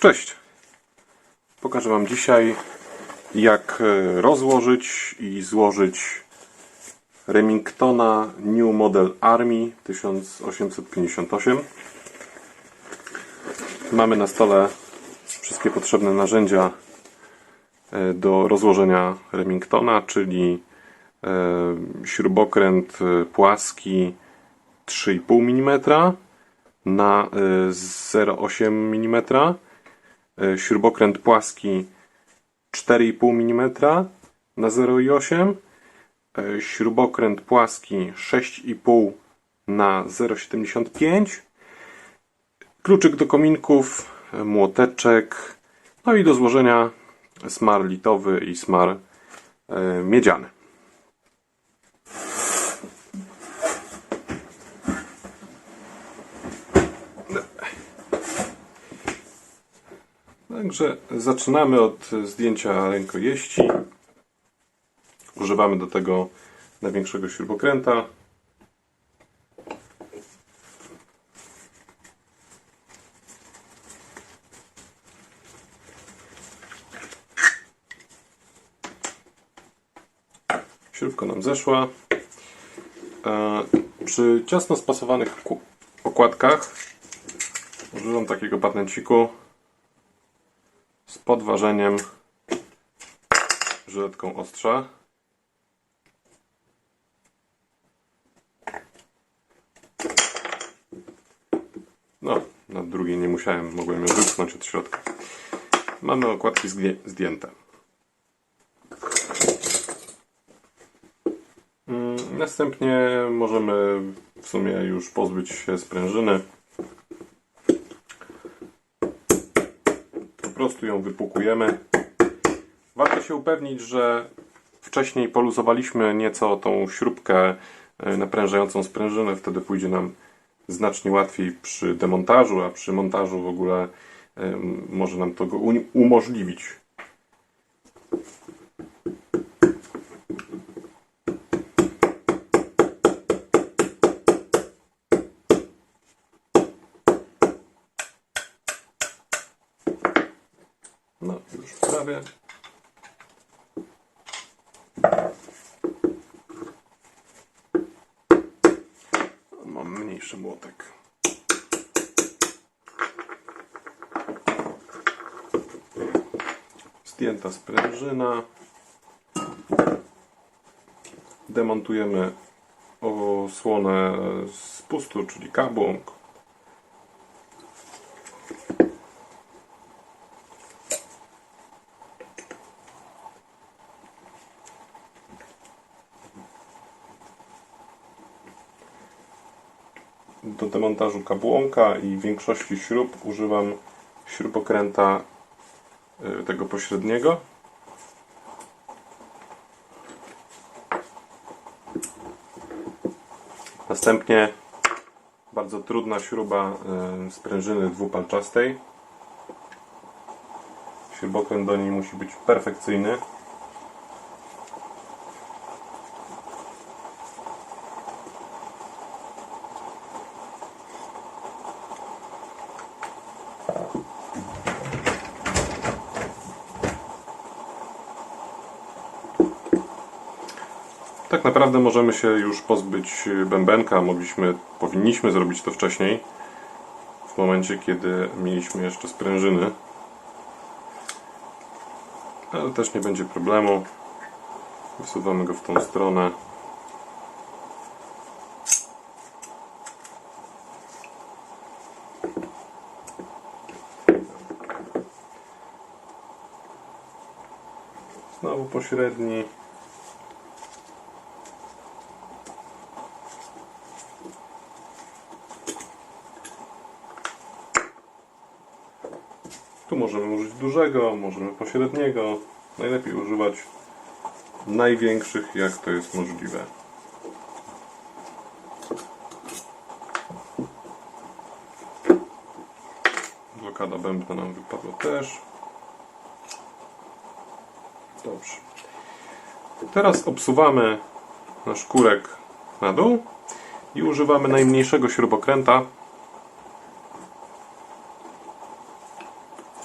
Cześć! Pokażę Wam dzisiaj jak e, rozłożyć i złożyć Remingtona New Model Army 1858 Mamy na stole wszystkie potrzebne narzędzia e, do rozłożenia Remingtona, czyli e, śrubokręt płaski 3,5 mm na e, 0,8 mm, śrubokręt płaski 4,5 mm na 0,8 e, śrubokręt płaski 6,5 na 0,75 kluczyk do kominków, e, młoteczek, no i do złożenia smar litowy i smar e, miedziany. Także zaczynamy od zdjęcia rękojeści. Używamy do tego największego śrubokręta. Śrubka nam zeszła. E, Przy ciasno spasowanych okładkach używam takiego patenciku podważeniem żyletką ostrza. No, na drugiej nie musiałem, mogłem ją wypchnąć od środka. Mamy okładki zdję- zdjęte. Mm, Następnie możemy w sumie już pozbyć się sprężyny. Prostu ją wypłukujemy. Warto się upewnić, że wcześniej poluzowaliśmy nieco tą śrubkę e, naprężającą sprężynę. Wtedy pójdzie nam znacznie łatwiej przy demontażu, a przy montażu w ogóle może nam to umożliwić. No, Mam mniejszy młotek. Zdjęta sprężyna. Demontujemy osłonę z pustu, czyli kabłąk. Do demontażu kabłonka i większości śrub używam śrubokręta y, tego pośredniego. Następnie bardzo trudna śruba y, sprężyny dwupalczastej. Śrubokręt do niej musi być perfekcyjny. Tak naprawdę możemy się już pozbyć bębenka. Mogliśmy, powinniśmy zrobić to wcześniej. W momencie, kiedy mieliśmy jeszcze sprężyny. Ale też nie będzie problemu. Wysuwamy go w tą stronę. Znowu pośredni. Dużego, możemy pośredniego. Najlepiej używać największych, jak to jest możliwe. Blokada bębna nam wypadła też. Dobrze. Teraz obsuwamy nasz kurek na dół i używamy najmniejszego śrubokręta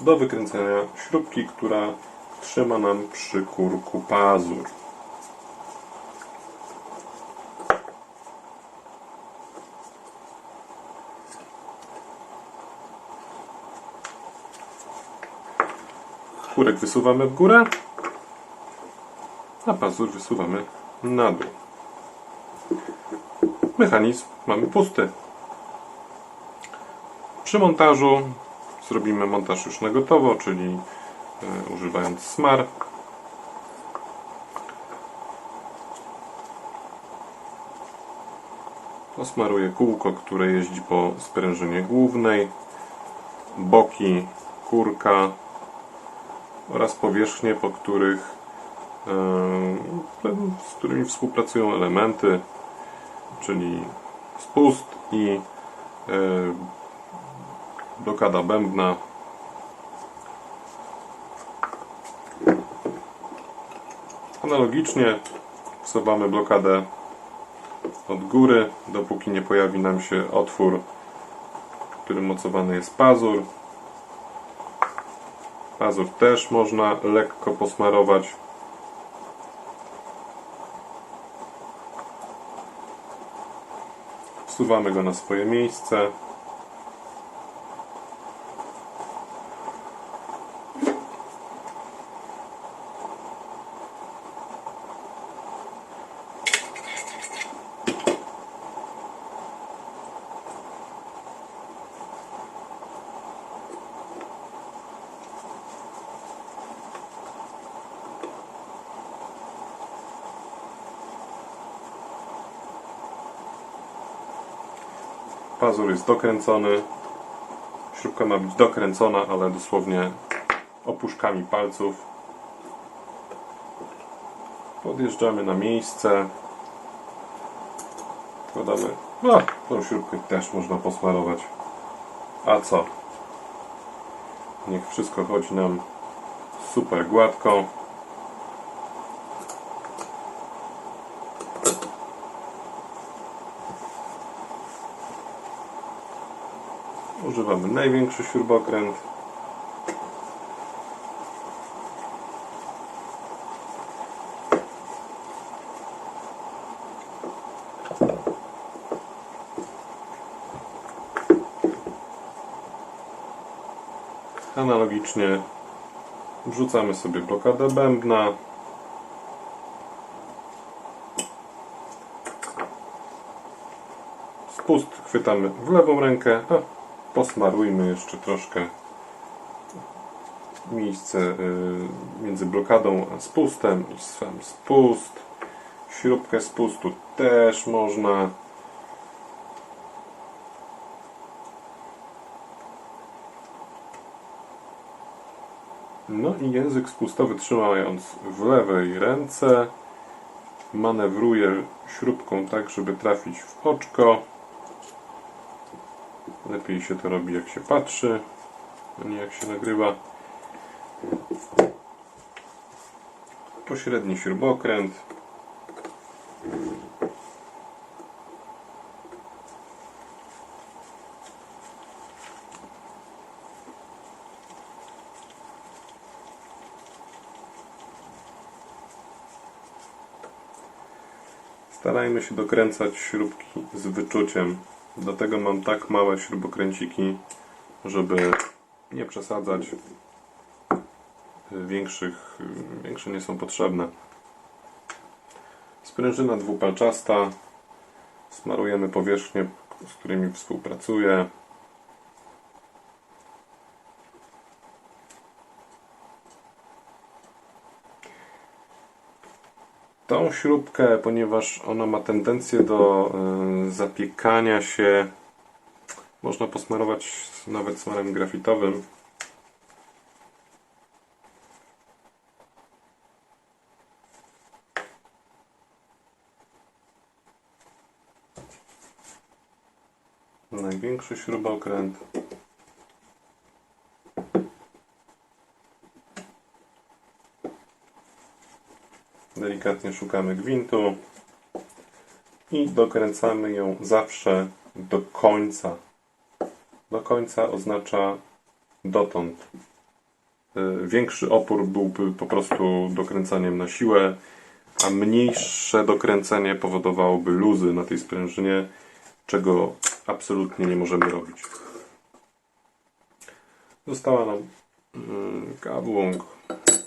do wykręcenia śrubki, która trzyma nam przy kurku pazur. Kurek wysuwamy w górę, a pazur wysuwamy na dół. Mechanizm mamy pusty. Przy montażu zrobimy montaż już na gotowo, czyli e, używając smar. Posmaruję kółko, które jeździ po sprężynie głównej, boki kurka oraz powierzchnie, po których e, z którymi współpracują elementy, czyli spust i e, blokada bębna. Analogicznie wsuwamy blokadę od góry, dopóki nie pojawi nam się otwór, w którym mocowany jest pazur. Pazur też można lekko posmarować. Wsuwamy go na swoje miejsce. Pazur jest dokręcony. Śrubka ma być dokręcona, ale dosłownie opuszkami palców. Podjeżdżamy na miejsce. Wkładamy. No, tą śrubkę też można posmarować. A co? Niech wszystko chodzi nam super gładko. Używamy największy śrubokręt. Analogicznie wrzucamy sobie blokadę bębna. Spust chwytamy w lewą rękę, posmarujmy jeszcze troszkę miejsce y, między blokadą a spustem i sam spust. Śrubkę spustu też można. No i język spustowy trzymając w lewej ręce manewruję śrubką tak, żeby trafić w oczko. Lepiej się to robi jak się patrzy, a nie jak się nagrywa. Pośredni śrubokręt. Starajmy się dokręcać śrubki z wyczuciem. Dlatego mam tak małe śrubokręciki, żeby nie przesadzać. Większych, większe nie są potrzebne. Sprężyna dwupalczasta. Smarujemy powierzchnie, z którymi współpracuję. Śrubkę, ponieważ ona ma tendencję do y, zapiekania się, można posmarować nawet smarem grafitowym. Największy śrubokręt. Delikatnie szukamy gwintu i dokręcamy ją zawsze do końca. Do końca oznacza dotąd. y, większy opór byłby po prostu dokręcaniem na siłę, a mniejsze dokręcenie powodowałoby luzy na tej sprężynie, czego absolutnie nie możemy robić. Została nam y, kabłąk,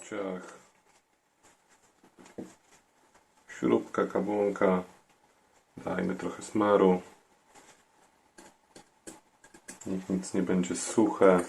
ciach, śrubka kabłonka, dajmy trochę smaru. Niech nic nie będzie suche.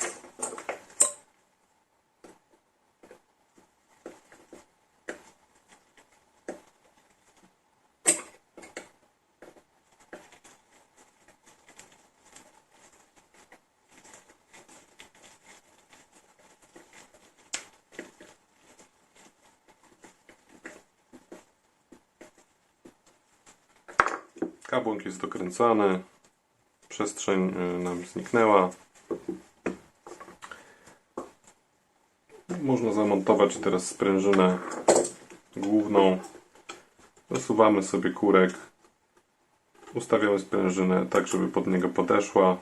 Jest dokręcany. Przestrzeń y, nam zniknęła. Można zamontować teraz sprężynę główną. Zasuwamy sobie kurek. Ustawiamy sprężynę tak, żeby pod niego podeszła.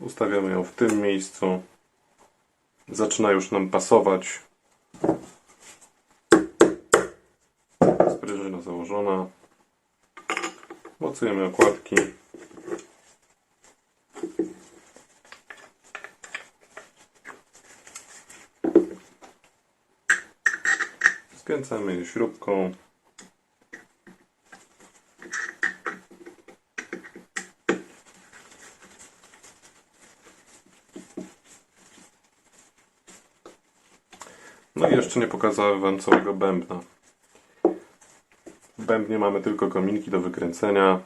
Ustawiamy ją w tym miejscu. Zaczyna już nam pasować. Sprężyna założona. Mocujemy okładki. Skręcamy śrubką. No i jeszcze nie pokazałem Wam całego bębna. Bębnie mamy tylko kominki do wykręcenia.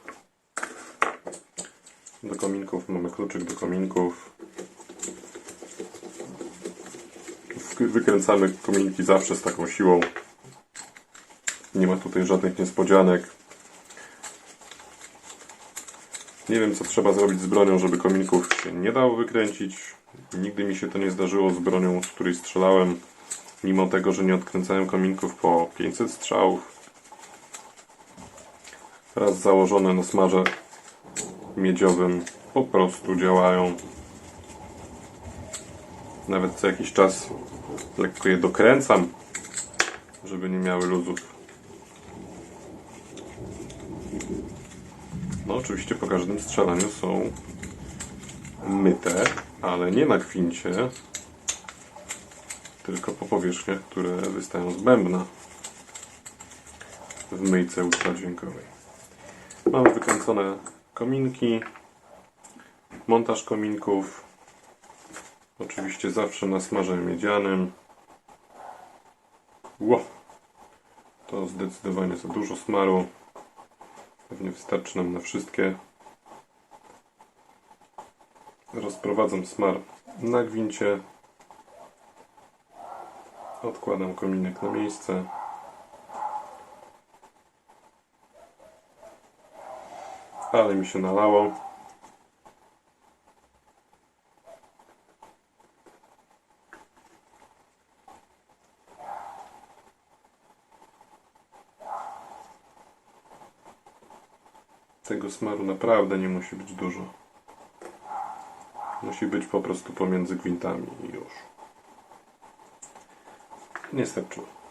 Do kominków mamy kluczyk do kominków. Wykręcamy kominki zawsze z taką siłą. Nie ma tutaj żadnych niespodzianek. Nie wiem co trzeba zrobić z bronią, żeby kominków się nie dało wykręcić. Nigdy mi się to nie zdarzyło z bronią, z której strzelałem. Mimo tego, że nie odkręcałem kominków po 500 strzałów. Raz założone na smarze miedziowym po prostu działają. Nawet co jakiś czas lekko je dokręcam, żeby nie miały luzów. No oczywiście po każdym strzelaniu są myte, ale nie na kwincie, tylko po powierzchniach, które wystają z bębna w myjce ultradźwiękowej. Mamy wykręcone kominki, montaż kominków, oczywiście zawsze na smarze miedzianym. Ło! To zdecydowanie za dużo smaru. Pewnie wystarczy nam na wszystkie. Rozprowadzam smar na gwincie. Odkładam kominek na miejsce. Ale mi się nalało. Tego smaru naprawdę nie musi być dużo. Musi być po prostu pomiędzy gwintami i już. Nie starczyło.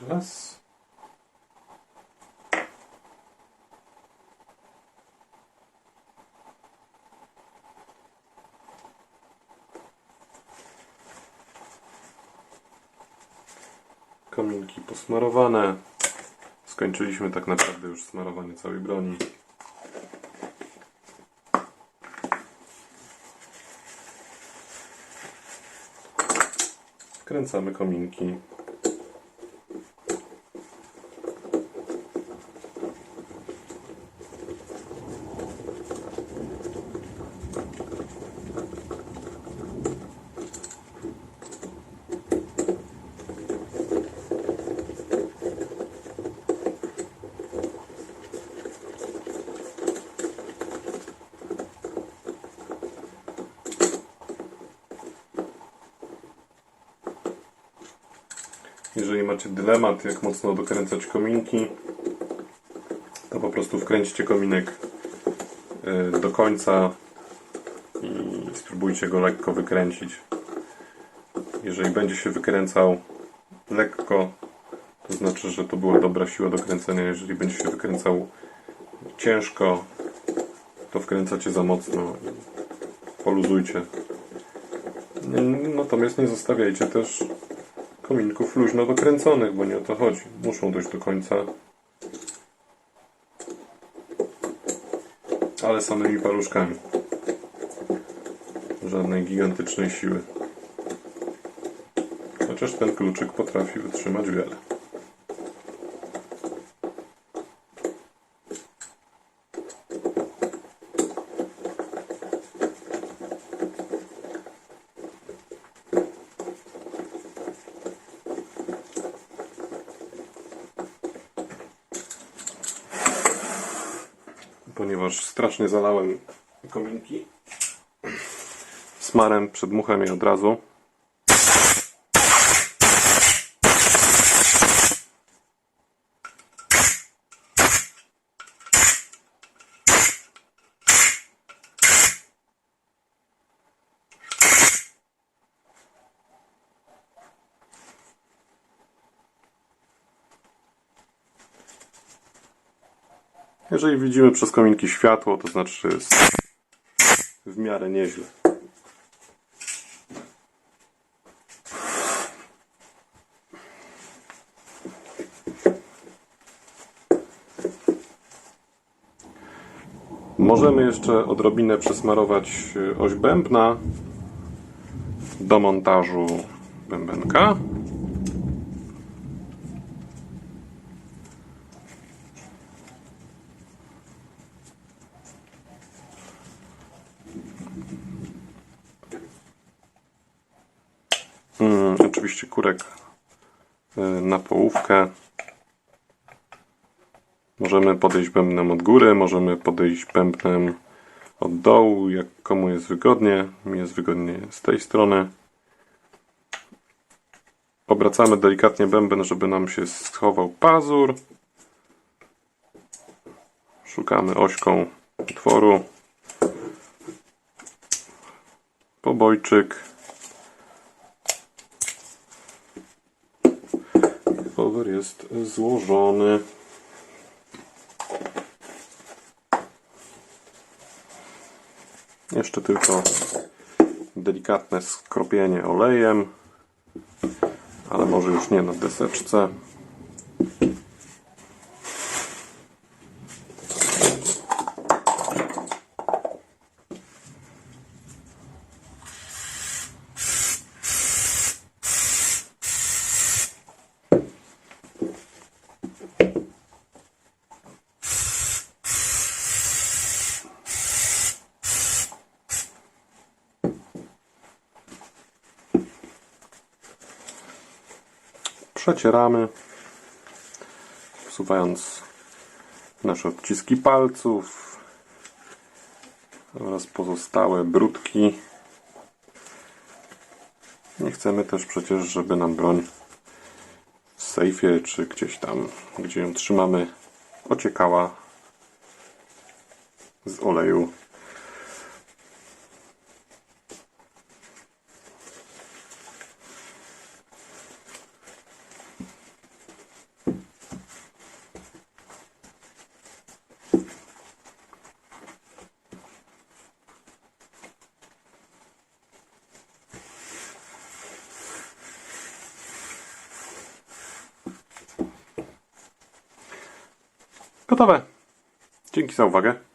Jeszcze raz. Kominki posmarowane. Skończyliśmy tak naprawdę już smarowanie całej broni. Wkręcamy kominki. jeżeli macie dylemat, jak mocno dokręcać kominki, to po prostu wkręćcie kominek y, do końca i spróbujcie go lekko wykręcić. Jeżeli będzie się wykręcał lekko, to znaczy, że to była dobra siła do kręcenia. Jeżeli będzie się wykręcał ciężko, to wkręcacie za mocno. Poluzujcie. Natomiast nie zostawiajcie też kominków luźno dokręconych, bo nie o to chodzi. Muszą dojść do końca. Ale samymi paluszkami. Żadnej gigantycznej siły. Chociaż ten kluczyk potrafi wytrzymać wiele. Ponieważ strasznie zalałem kominki smarem, przedmucham je od razu. Jeżeli widzimy przez kominki światło, to znaczy, jest w miarę nieźle. Możemy jeszcze odrobinę przesmarować y, oś bębna do montażu bębenka. Mm, oczywiście kurek y, na połówkę. Możemy podejść bębnem od góry, możemy podejść bębnem od dołu, jak komu jest wygodnie. Mi jest wygodnie z tej strony. Obracamy delikatnie bęben, żeby nam się schował pazur. Szukamy ośką otworu. Pobojczyk. Power jest złożony. Jeszcze tylko delikatne skropienie olejem, ale może już nie na deseczce. Przecieramy, wsuwając nasze odciski palców oraz pozostałe brudki. Nie chcemy też przecież, żeby nam broń w sejfie czy gdzieś tam, gdzie ją trzymamy, ociekała z oleju. Za uwagę.